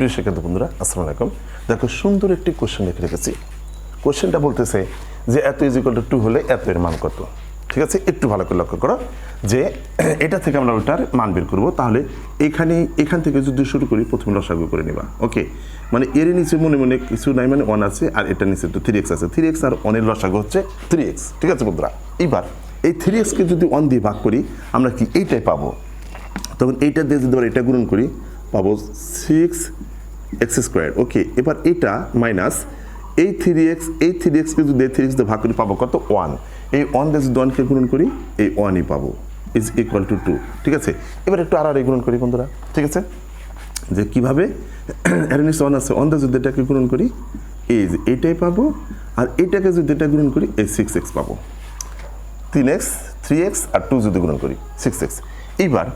প্রিয় শিক্ষার্থী বন্ধুরা, আসসালামু আলাইকুম। দেখো, সুন্দর একটি কোশ্চেন লিখে রেখেছি। কোশ্চেনটা বলতেছে যে এত ইজ টু টু হলে এত এর মান কত? ঠিক আছে? একটু ভালো করে লক্ষ্য করো যে এটা থেকে আমরা ওটার মান বের করব। তাহলে এখানে, এখান থেকে যদি শুরু করি, প্রথমে লসাগু করে নেবা। ওকে মানে এর নিচে মনে মনে কিছু নাই মানে ওয়ান আছে, আর এটা নিচে তো থ্রি এক্স আছে। থ্রি এক্স আর অনের লসাগু হচ্ছে থ্রি এক্স ঠিক আছে বন্ধুরা? এবার এই থ্রি এক্সকে যদি ওয়ান দিয়ে ভাগ করি, আমরা কি এইটাই পাবো? তখন এইটা দিয়ে যদি এটা গুণন করি, পাবো সিক্স এক্স স্কোয়ার। ওকে, এবার এটা মাইনাস এই থ্রি এক্স এই থ্রি এক্সকে যদি থ্রি এক্স দিয়ে ভাগ করি, পাবো কত? ওয়ান এই ওয়ান দিয়ে যদি ওয়ানকে গুণন করি, এই ওয়ানই পাবো। ইজ ইকুয়াল টু টু ঠিক আছে? এবার একটু আর আর গুণন করি বন্ধুরা। ঠিক আছে? যে কীভাবে? নিচে ওয়ান আছে। ওয়ান দিয়ে যদি এটাকে গুণন করি, এই যে এইটাই পাবো, আর এইটাকে যদি এটা গুণন করি, এই সিক্স এক্স পাবো। তিন এক্স থ্রি এক্স আর টু যদি গুণন করি সিক্স এক্স এইবার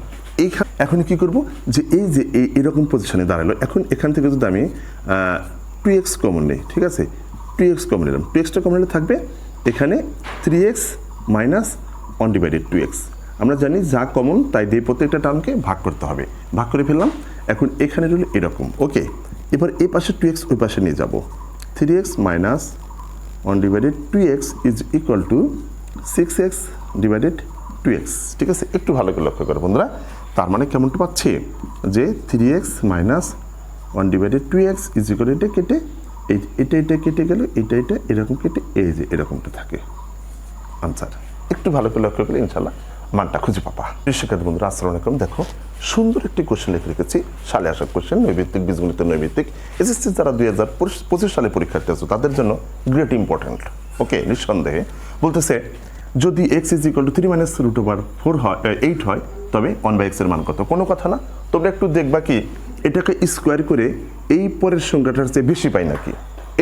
এইখান এখন কি করব? যে এই যে এই এরকম পজিশনে দাঁড়াল। এখন এখান থেকে যদি আমি টু এক্স কমন নিই, ঠিক আছে? টু এক্স কমন নিলাম। টু এক্সটা কমন নিলে থাকবে এখানে three x minus one divided two x আমরা জানি যা কমন তাই দিয়ে প্রত্যেকটা টার্মকে ভাগ করতে হবে। ভাগ করে ফেললাম। এখন এখানে রইল এরকম। ওকে, এবার এই পাশে টু এক্স ওই পাশে নিয়ে যাব। Three x minus one divided two x is equal to six x divided two x ঠিক আছে? একটু ভালো করে লক্ষ্য করো বন্ধুরা। তার মানে কেমনটা পাচ্ছি? যে three x minus one divided two x is equal এটা কেটে, এই এটা এটা কেটে গেল, এটা এটা এরকম কেটে, এই যে এরকমটা থাকে। আনসার একটু ভালো করে লক্ষ্য করলে ইনশাল্লাহ মানটা খুঁজে পাবা। শিক্ষার্থী বন্ধুরা, আসসালামু আলাইকুম। দেখো, সুন্দর একটি কোশ্চেন লিখে রেখেছি। সালে আসার কোশ্চেন নৈবিত্তিক, বীজগণিত, নৈবিত্তিক। এসএসসি যারা দুই হাজার পঁচিশ সালে পরীক্ষার্থী আছে, তাদের জন্য গ্রেট ইম্পর্ট্যান্ট ওকে নিঃসন্দেহে। বলতেছে যদি x is equal to three minus root over four হয় এইট হয়, তবে ওয়ান বাই এক্সের মান কত? কোনো কথা না। তোমরা একটু দেখবা কি, এটাকে স্কোয়ার করে এই পরের সংখ্যাটার চেয়ে বেশি পাই নাকি?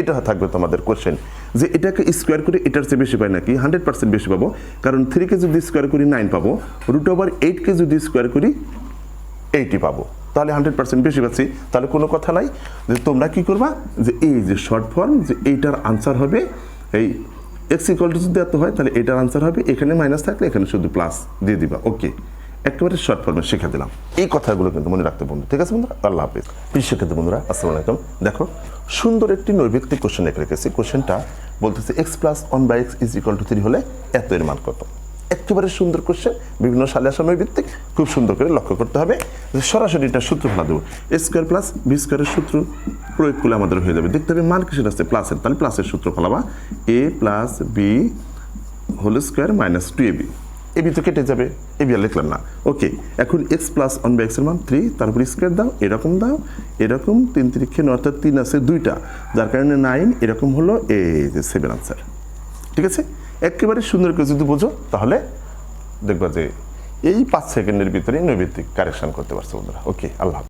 এটা থাকবে তোমাদের কোশ্চেন যে এটাকে স্কোয়ার করে এটার চেয়ে বেশি পাই নাকি? হান্ড্রেড পার্সেন্ট বেশি পাবো। কারণ থ্রিকে যদি স্কোয়ার করি নাইন পাবো। রুট ওভার এইটকে যদি স্কোয়ার করি এইটি পাবো। তাহলে হান্ড্রেড পার্সেন্ট বেশি পাচ্ছি। তাহলে কোনো কথা নাই। যে তোমরা কি করবা? যে এই যে শর্ট ফর্ম যে এইটার আনসার হবে, এই এক্স ইকুয়াল টু যদি এত হয়, তাহলে এটার আনসার হবে, এখানে মাইনাস থাকলে এখানে শুধু প্লাস দিয়ে দিবা। ওকে একেবারে শর্ট ফর্মে শিখে দিলাম। এই কথাগুলো কিন্তু মনে রাখতে বন্ধু। ঠিক আছে বন্ধুরা আল্লাহ হাফিজ। প্রিয় শিক্ষার্থী বন্ধুরা, আসসালামু আলাইকুম। দেখো, সুন্দর একটি নৈবিত্তিক কোশ্চেন রেখে রেখেছি। কোশ্চেনটা বলতেছে x plus one by x is equal to three হলে এত এর মান কত? একেবারে সুন্দর কোশ্চেন বিভিন্ন সালে আসা নৈবিত্তিক, খুব সুন্দর করে লক্ষ্য করতে হবে। সরাসরি এটা সূত্র ফেলা দেবো এ স্কোয়ার প্লাস বি স্কোয়ারের সূত্র প্রয়োগ করলে আমাদের হয়ে যাবে। দেখতে হবে মান কিসের আসছে প্লাসের তাহলে প্লাসের সূত্র ফেলাবা a plus b whole square minus two a a b a b তো কেটে যাবে। এবি আর লিখলাম না। ওকে এখন এক্স প্লাস ওয়ান বাই এক্সের মান থ্রি তারপর স্কোয়ার দাও, এরকম দাও, এরকম তিন তিরিক্ষে অর্থাৎ তিন আছে দুইটা। যার কারণে নাইন এরকম হলো এ সেভেন আনসার ঠিক আছে? একেবারে সুন্দর করে যদি বোঝো, তাহলে দেখবা যে এই পাঁচ সেকেন্ডের ভিতরে নৈবিত্তিক কারেকশন করতে পারছ বন্ধুরা ওকে, আল্লাহ।